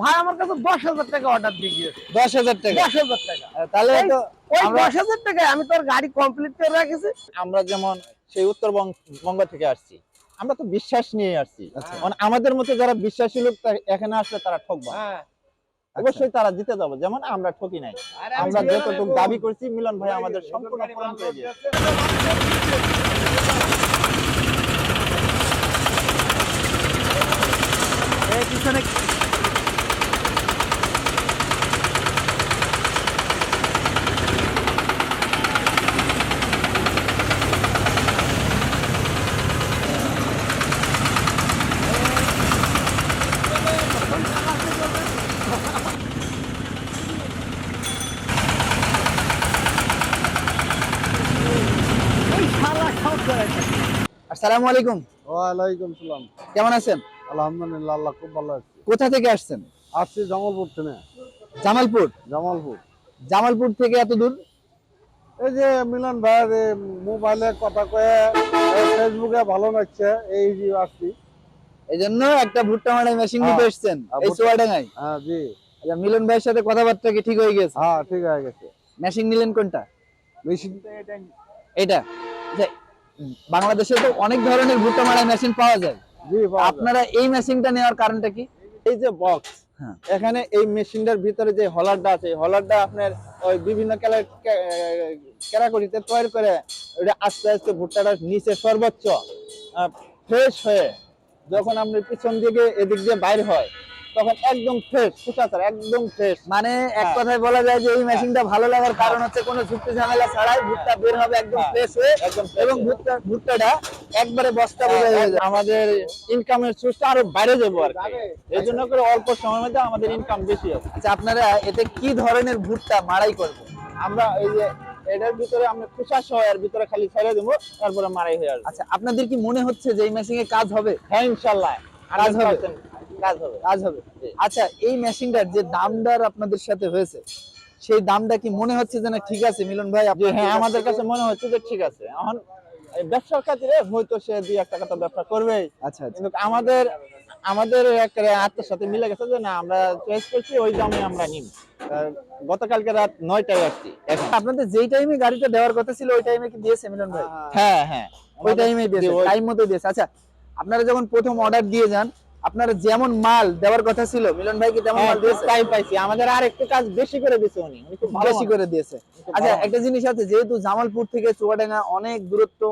ভাই আমার কাছে দশ হাজার টাকা অর্ডার দিয়ে গিয়েছে দশ হাজার টাকা? দশ হাজার টাকা। তাহলে তো ওই দশ হাজার টাকায় আমি তোর গাড়ি কমপ্লিট করে রাখেছি। আমরা যেমন সেই উত্তরবঙ্গ থেকে আসছি আমরা তো বিশ্বাস নিয়ে আসছি। আচ্ছা। মানে আমাদের মতো যারা বিশ্বাসী লোক এখানে আসলে তারা ঠকবা হ্যাঁ। অবশ্যই তারা জিতে যাব যেমন আমরা ঠকি নাই। আমরা যতটুকু দাবি করছি মিলন ভাই আমাদের সম্পূর্ণ পূরণ করে দিয়েছে। পিছনে ওই শালা সব করে আসসালামু আলাইকুম। ওয়ালাইকুম সালাম। কেমন আছেন? আলহামদুলিল্লাহ আল্লাহ খুব ভালো আছি। কোথা থেকে আসছেন? আসছি জামালপুর থেকে। জামালপুর? জামালপুর। জামালপুর থেকে এত দূর? এই যে মিলন ভাইয়ের মোবাইলে কথা কয়ে ফেসবুকে ভালো লাগছে এই যে আসছি। এই জন্য একটা ভুট্টা মারাই মেশিন নিতে হ্যাঁ। এসছেন এই ভুট্টা- হ্যাঁ জি। আচ্ছা মিলন ভাইয়ের সাথে কথাবার্তা কি ঠিক হয়ে গেছে? হ্যাঁ ঠিক হয়ে গেছে। মেশিন নিলেন কোনটা? মেশিন এটা। যে বাংলাদেশে তো অনেক ধরনের ভুট্টা মারাই মেশিন পাওয়া যায়। আপনারা এই মেশিনটা নেওয়ার কারণটা কি এই যে বক্স হ্যাঁ। এখানে এই মেশিনটার ভিতরে যে হলারটা আছে হলারটা আপনার ওই বিভিন্ন ক্যারাকরিতে তৈরি করে ওটা আস্তে আস্তে ভুট্টাটা নিচে সর্বোচ্চ ফ্রেশ হয়ে যখন আপনি পিছন দিকে এদিক দিয়ে বাইর হয় তখন একদম ফ্রেশ খোসা ছাড়া একদম ফ্রেশ মানে এক হ্যাঁ। কথায় বলা যায় যে এই মেশিনটা ভালো লাগার কারণ হচ্ছে কোনো যুক্তি ঝামেলা ছাড়াই ভুট্টা বের হবে একদম হ্যাঁ, ফ্রেশ হয়ে একদম এবং হয়ে। ভুট্টা ভুট্টাটা একবারে বস্তা বোঝা হয়ে যায়। আমাদের ইনকামের সোর্সটা আরও বাইরে যাব আর কি। এই জন্য করে অল্প সময়ের মধ্যে আমাদের ইনকাম বেশি হবে। আচ্ছা আপনারা এতে কি ধরনের ভুট্টা মারাই করবেন? আমরা এই যে এটার ভিতরে আমরা খোসা সহ এর ভিতরে খালি ছেড়ে দেবো তারপরে মারাই হয়ে আসবে। আচ্ছা আপনাদের কি মনে হচ্ছে যে এই মেশিনে কাজ হবে? হ্যাঁ ইনশাল্লাহ। কাজ হবে। কাজ হবে। কাজ হবে। আচ্ছা এই মেশিনটার যে দামদার আপনাদের সাথে হয়েছে সেই দামটা কি মনে হচ্ছে যে না ঠিক আছে মিলন ভাই হ্যাঁ আমাদের কাছে মনে হচ্ছে যে ঠিক আছে। এখন ব্যবসার খাতিরে হয়তো সে দুই টাকা তো ব্যবসা করবেই। আচ্ছা আচ্ছা। কিন্তু আমাদের আমাদের একটা আত্মার সাথে মিলে গেছে যে না আমরা চয়েস করছি ওই দামে আমরা নিব। গতকালকে রাত নয়টায় আসছি আপনাদের যেই টাইমে গাড়িটা দেওয়ার কথা ছিল ওই টাইমে কি দিয়েছে মিলন ভাই? হ্যাঁ হ্যাঁ। ওই টাইমে দিয়েছে টাইম মতো দিয়েছে। আচ্ছা আপনারা যখন প্রথম অর্ডার দিয়ে যান আপনারা যেমন মাল দেওয়ার কথা ছিল মিলন ভাই কি তেমন হ্যাঁ, মাল দিয়েছে। তাই পাইছি। আমাদের আর একটু কাজ বেশি করে দিছে উনি। উনি খুব ভালো বেশি করে দিয়েছে। আচ্ছা একটা জিনিস আছে যেহেতু জামালপুর থেকে চুয়াডাঙ্গা অনেক দূরত্ব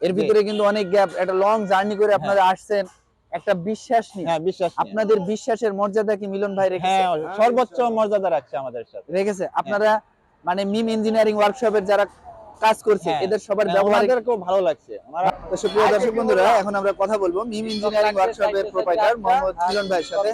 এর ভিতরে কিন্তু অনেক গ্যাপ একটা লং জার্নি করে আপনারা আসছেন একটা বিশ্বাস নিয়ে। হ্যাঁ বিশ্বাস আপনাদের বিশ্বাসের মর্যাদা কি মিলন ভাই রেখেছে? হ্যাঁ সর্বোচ্চ মর্যাদা রাখছে আমাদের সাথে। রেখেছে। আপনারা মানে মিম ইঞ্জিনিয়ারিং ওয়ার্কশপের যারা কাজ করছে হ্যাঁ, এদের সবার হ্যাঁ, ব্যবহার ওনাদেরকেও ভালো লাগছে। ওনারা তো সুপ্রিয় দর্শক বন্ধুরা এখন আমরা কথা বলব মিম ইঞ্জিনিয়ারিং ওয়ার্কশপের প্রোপাইটার মোহাম্মদ মিলন ভাইয়ের সাথে।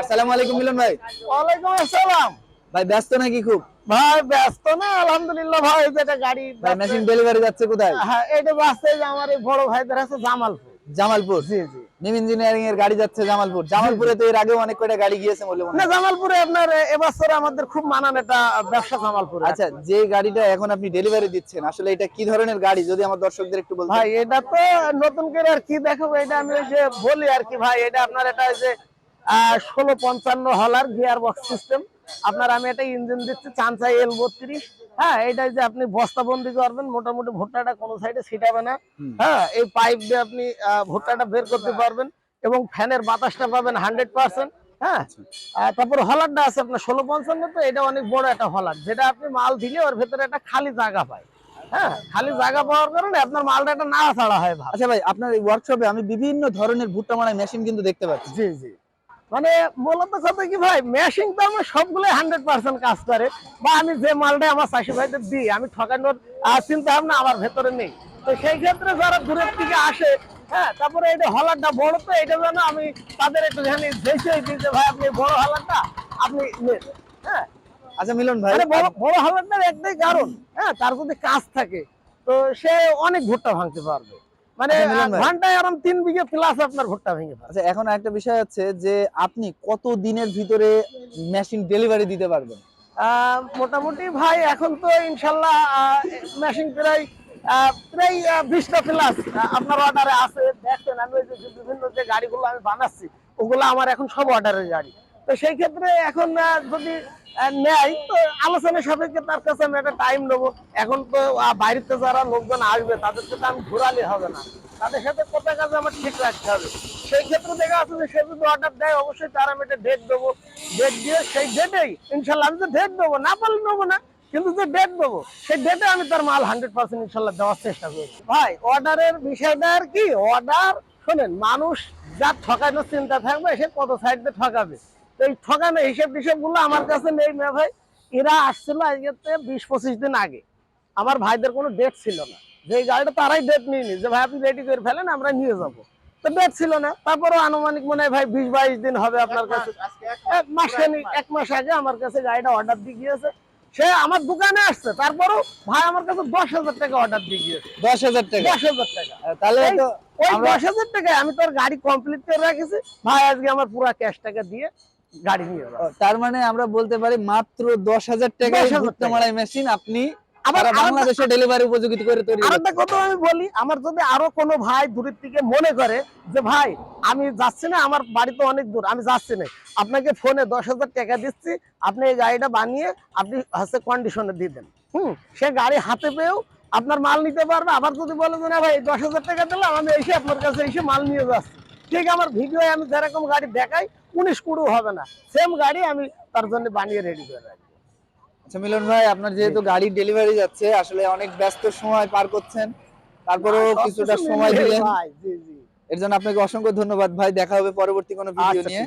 আসসালামু আলাইকুম মিলন ভাই। ওয়ালাইকুম আসসালাম। ভাই ব্যস্ত নাকি খুব? ভাই ব্যস্ত না আলহামদুলিল্লাহ ভাই যেটা গাড়ি ভাই মেশিন ডেলিভারি যাচ্ছে কোথায়? হ্যাঁ এটা বাসে যে আমার এই বড় ভাইদের আছে জামালপুর। জামালপুর। জি জি। মিম ইঞ্জিনিয়ারিং এর গাড়ি যাচ্ছে জামালপুর। জামালপুরে তো এর আগেও অনেক কয়টা গাড়ি গিয়েছে বলে মনে না জামালপুরে আপনার এবছর আমাদের খুব মানান এটা ব্যবসা জামালপুরে আচ্ছা যে গাড়িটা এখন আপনি ডেলিভারি দিচ্ছেন আসলে এটা কি ধরনের গাড়ি? যদি আমার দর্শকদের একটু বলতেন। ভাই এটা তো নতুন করে আর কি দেখাবো এটা আমি ওই যে বলি আর কি ভাই এটা আপনার এটা যে ষোলো পঞ্চান্ন হলার গিয়ার বক্স সিস্টেম আপনার আমি একটা ইঞ্জিন দিচ্ছি চানচাই এল বত্রিশ। হ্যাঁ এটা যে আপনি বস্তা বন্দি করবেন মোটামুটি ভুট্টাটা কোনো সাইডে ছিটাবে না। হ্যাঁ এই পাইপ দিয়ে আপনি ভুট্টাটা বের করতে পারবেন এবং ফ্যানের বাতাসটা পাবেন হান্ড্রেড পার্সেন্ট হ্যাঁ তারপর হলারটা আছে আপনার ষোলো পঞ্চান্ন তো এটা অনেক বড় একটা হলার। যেটা আপনি মাল দিলে ওর ভেতরে একটা খালি জায়গা পায়। হ্যাঁ খালি জায়গা পাওয়ার কারণে আপনার মালটা একটা না ছাড়া হয় আচ্ছা ভাই আপনার এই ওয়ার্কশপে আমি বিভিন্ন ধরনের ভুট্টা মারাই মেশিন কিন্তু দেখতে পাচ্ছি। জি জি। মানে মূলত কথা কি ভাই মেশিন তো আমার সবগুলো হান্ড্রেড পার্সেন্ট কাজ করে। বা আমি যে মালটা আমার চাষি ভাইদের দিই আমি ঠকানোর চিন্তা ভাবনা আমার ভেতরে নেই। তো সেই ক্ষেত্রে যারা দূরের থেকে আসে হ্যাঁ তারপরে এটা হলারটা বড় তো এটা যেন আমি তাদের একটু জানি দেশে দিই যে ভাই আপনি বড় হলারটা আপনি নেন। হ্যাঁ। আচ্ছা মিলন ভাই মানে বড় বড় হলারটার একটাই কারণ হ্যাঁ তার যদি কাজ থাকে তো সে অনেক ভুট্টা ভাঙতে পারবে। মানে ঘন্টায় আরাম তিন বিঘে প্লাস আপনার ভুট্টা ভেঙে আচ্ছা এখন একটা বিষয় হচ্ছে যে আপনি কত দিনের ভিতরে মেশিন ডেলিভারি দিতে পারবেন? আহ, মোটামুটি ভাই এখন তো ইনশাল্লাহ মেশিন প্রায় আহ, প্রায় বিশটা প্লাস আপনার অর্ডারে আছে। দেখছেন আমি বিভিন্ন যে গাড়িগুলো আমি বানাচ্ছি ওগুলো আমার এখন সব অর্ডারের গাড়ি। তো সেই ক্ষেত্রে এখন যদি নেয়, তো আলোচনা সাপেক্ষে তার কাছে আমি একটা টাইম নেব। এখন তো বাইরেতে যারা লোকজন আসবে তাদেরকে তো আমি ঘোরালে হবে না। তাদের সাথে কোথায় কাজে আমার ঠিক রাখতে হবে। সেই ক্ষেত্রে দেখা যাচ্ছে যে সে যদি অর্ডার দেয়, অবশ্যই তার আমি একটা ডেট দেবো। ডেট দিয়ে সেই ডেটেই ইনশাল্লাহ আমি তো ডেট দেবো না পারলে নেব না, কিন্তু যে ডেট দেবো, সেই ডেটে আমি তার মাল হান্ড্রেড পার্সেন্ট ইনশাল্লাহ দেওয়ার চেষ্টা করছি ভাই অর্ডারের বিষয়টা আর কি? অর্ডার শোনেন, মানুষ যার ঠকানোর চিন্তা থাকবে, সে কত সাইড দিয়ে ঠকাবে। এই ঠকানো হিসেব টিসেবগুলো আমার কাছে নেই ভাই। এরা আসছিল আজকে বিশ পঁচিশ দিন আগে। আমার ভাইদের কোনো ডেট ছিল না। যে গাড়িটা তারাই ডেট নিয়ে নি যে ভাই আপনি রেডি করে ফেলেন আমরা নিয়ে যাব। তো ডেট ছিল না। তারপরে আনুমানিক মনে হয় ভাই বিশ বাইশ দিন হবে আপনার কাছে। এক মাস এক মাস। আগে আমার কাছে গাড়িটা অর্ডার দিয়ে গিয়েছে। সে আমার দোকানে আসছে। তারপরও ভাই আমার কাছে দশ হাজার টাকা অর্ডার দিয়ে গিয়েছে। দশ হাজার টাকা? দশ হাজার টাকা। তাহলে ওই দশ হাজার টাকায় আমি তোর গাড়ি কমপ্লিট করে রাখেছি। ভাই আজকে আমার পুরো ক্যাশ টাকা দিয়ে গাড়ি নিয়ে তার মানে আমরা বলতে পারি মাত্র দশ হাজার টাকায় ভুট্টা টাকা। মারাই মেশিন আপনি আবার বাংলাদেশে ডেলিভারি উপযোগী করে তৈরি আরেকটা কথা আমি বলি আমার যদি আরও কোনো ভাই দূরের থেকে মনে করে যে ভাই আমি যাচ্ছি না আমার বাড়ি তো অনেক দূর আমি যাচ্ছি না। আপনাকে ফোনে দশ হাজার টাকা দিচ্ছি আপনি এই গাড়িটা বানিয়ে আপনি হচ্ছে কন্ডিশনে দিয়ে দেন। হুম সে গাড়ি হাতে পেয়েও আপনার মাল নিতে পারবে। আবার যদি বলে যে না ভাই দশ হাজার টাকা দিলাম আমি এসে আপনার কাছে এসে মাল নিয়ে যাচ্ছি। ঠিক আমার ভিডিও আমি যেরকম গাড়ি দেখাই উনিশ কুড়ো হবে না। সেম গাড়ি আমি তার জন্য বানিয়ে রেডি করে রাখি আচ্ছা মিলন ভাই আপনার যেহেতু গাড়ি ডেলিভারি যাচ্ছে আসলে অনেক ব্যস্ত সময় পার করছেন। তারপরেও কিছুটা সময় দিলেন। এর জন্য আপনাকে অসংখ্য ধন্যবাদ ভাই। দেখা হবে পরবর্তী কোনো ভিডিও আচ্ছা নিয়ে।